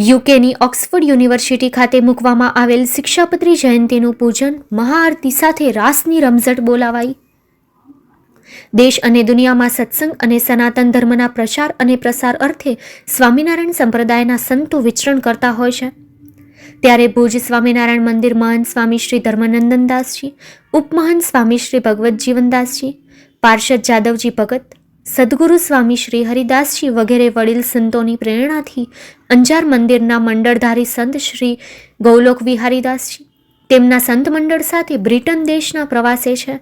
યુકેની Oxford university ખાતે મૂકવામાં આવેલ શિક્ષાપત્રી જયંતીનું પૂજન, મહાઆરતી સાથે રાસની રમઝટ બોલાવાઈ. દેશ અને દુનિયામાં સત્સંગ અને સનાતન ધર્મના પ્રચાર અને પ્રસાર અર્થે સ્વામિનારાયણ સંપ્રદાયના સંતો વિચરણ કરતા હોય છે. ત્યારે ભુજ સ્વામિનારાયણ મંદિર મહંત સ્વામી શ્રી ધર્મનંદનદાસજી ઉપમહંત સ્વામી શ્રી ભગવત જીવનદાસજી પાર્ષદ જાદવજી ભગત સદગુરુ સ્વામી શ્રી હરિદાસજી વગેરે વડીલ સંતોની પ્રેરણાથી અંજાર મંદિરના મંડળધારી સંત શ્રી ગૌલોક વિહારીદાસજી તેમના સંત મંડળ સાથે બ્રિટન દેશના પ્રવાસે છે.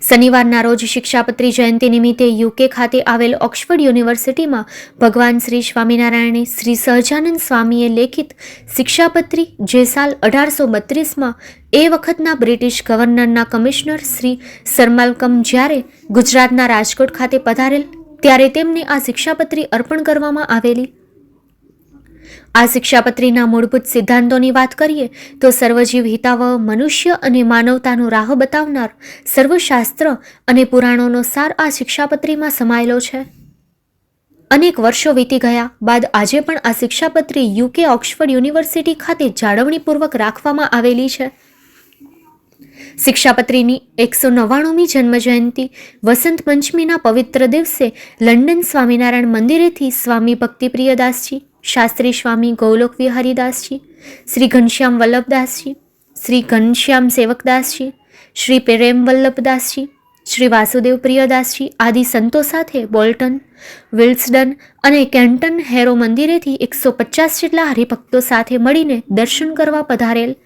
શનિવારના રોજ શિક્ષાપત્રી જયંતિ નિમિત્તે યુકે ખાતે આવેલ ઓક્સફર્ડ યુનિવર્સિટીમાં ભગવાન શ્રી સ્વામિનારાયણે શ્રી સહજાનંદ સ્વામીએ લેખિત શિક્ષાપત્રી જે સાલ અઢારસો બત્રીસમાં એ વખતના બ્રિટિશ ગવર્નરના કમિશનર શ્રી સરમાલકમ જ્યારે ગુજરાતના રાજકોટ ખાતે પધારેલ, ત્યારે તેમને આ શિક્ષાપત્રી અર્પણ કરવામાં આવેલી આ શિક્ષાપત્રીના મૂળભૂત સિદ્ધાંતોની વાત કરીએ, તો સર્વજીવ હિતાવહ મનુષ્ય અને માનવતાનો રાહ બતાવનાર સર્વશાસ્ત્ર અને પુરાણોનો સાર આ શિક્ષાપત્રીમાં સમાયેલો છે. અનેક વર્ષો વીતી ગયા બાદ આજે પણ આ શિક્ષાપત્રી યુકે ઓક્સફર્ડ યુનિવર્સિટી ખાતે જાળવણીપૂર્વક રાખવામાં આવેલી છે. શિક્ષાપત્રીની એકસો નવ્વાણુંમી જન્મજયંતિ વસંત પંચમીના પવિત્ર દિવસે લંડન સ્વામિનારાયણ મંદિરેથી સ્વામી ભક્તિપ્રિયદાસજી શાસ્ત્રી સ્વામી ગૌલોક વિહારીદાસજી, શ્રી ઘનશ્યામ વલ્લભદાસજી, શ્રી ઘનશ્યામ સેવકદાસજી, શ્રી પ્રેમ વલ્લભદાસજી, શ્રી વાસુદેવ પ્રિયદાસજી આદિ સંતો સાથે બોલ્ટન, વિલ્સડન અને કેન્ટન હેરો મંદિરેથી એકસો પચાસ જેટલા હરિભક્તો સાથે મળીને દર્શન કરવા પધારેલ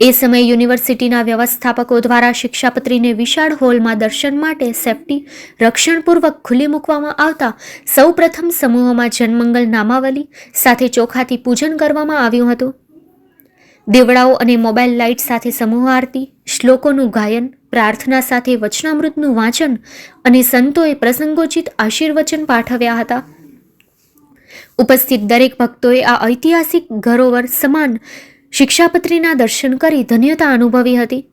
એ સમયે યુનિવર્સિટીના વ્યવસ્થાપકો દ્વારા શિક્ષાપત્રીને વિશાળ હોલમાં દર્શન માટે સેફટી, રક્ષણપૂર્વક ખુલ્લી મૂકવામાં આવતા સૌ પ્રથમ સમૂહોમાં જનમંગલ નામાવલી, સાથે ચોખાથી પૂજન કરવામાં આવ્યું હતું. દેવડાઓ અને મોબાઈલ લાઇટ સાથે સમૂહ આરતી, શ્લોકોનું ગાયન, પ્રાર્થના સાથે વચનામૃતનું વાંચન અને સંતોએ પ્રસંગોચિત આશીર્વચન પાઠવ્યા હતા. ઉપસ્થિત દરેક ભક્તોએ આ ઐતિહાસિક ઘરોવર સમાન શિક્ષાપત્રીના દર્શન કરી ધન્યતા અનુભવી હતી.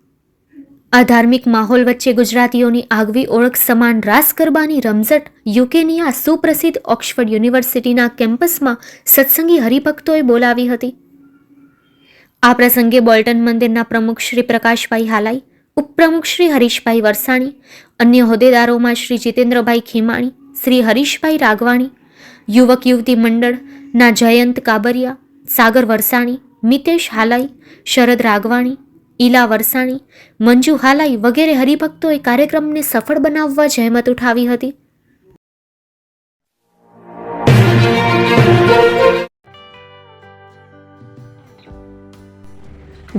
આ ધાર્મિક માહોલ વચ્ચે ગુજરાતીઓની આગવી ઓળખ સમાન રાસ ગરબાની રમઝટ યુકેની આ સુપ્રસિદ્ધ ઓક્સફર્ડ યુનિવર્સિટીના કેમ્પસમાં સત્સંગી હરિભક્તોએ બોલાવી હતી. આ પ્રસંગે બોલ્ટન મંદિરના પ્રમુખ શ્રી પ્રકાશભાઈ હાલાઈ, ઉપપ્રમુખ શ્રી હરીશભાઈ વરસાણી, અન્ય હોદ્દેદારોમાં શ્રી જીતેન્દ્રભાઈ ખીમાણી, શ્રી હરીશભાઈ રાગવાણી યુવક યુવતી મંડળના જયંત કાબરિયા, સાગર વરસાણી મિતેશ હાલાઈ, શરદ રાગવાણી ઈલા વરસાણી, મંજુ હાલાઈ વગેરે હરિભક્તોએ કાર્યક્રમને સફળ બનાવવા જહેમત ઉઠાવી હતી.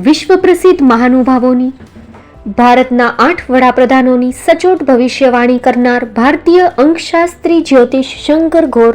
વિશ્વ પ્રસિદ્ધ મહાનુભાવોની, ભારતના આઠ વડાપ્રધાનોની સચોટ ભવિષ્યવાણી કરનાર ભારતીય અંકશાસ્ત્રી જ્યોતિષ શંકર ઘોર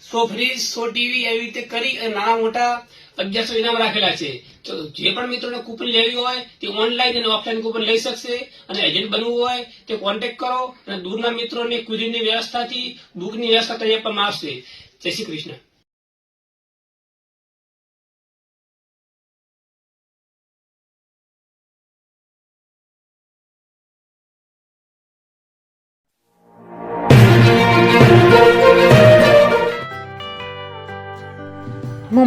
સો ફ્રીજ, સો ટીવી એવી રીતે કરી અને નાના મોટા અગિયારસો ઇનામ રાખેલા છે. તો જે પણ મિત્રોને કૂપન લેવી હોય તે ઓનલાઈન અને ઓફલાઈન કૂપન લઈ શકશે અને એજન્ટ બનવું હોય તે કોન્ટેક્ટ કરો અને દૂરના મિત્રોને કુરિયરની વ્યવસ્થાથી, બુકની વ્યવસ્થા કરી આપવામાં આવશે જય શ્રી કૃષ્ણ.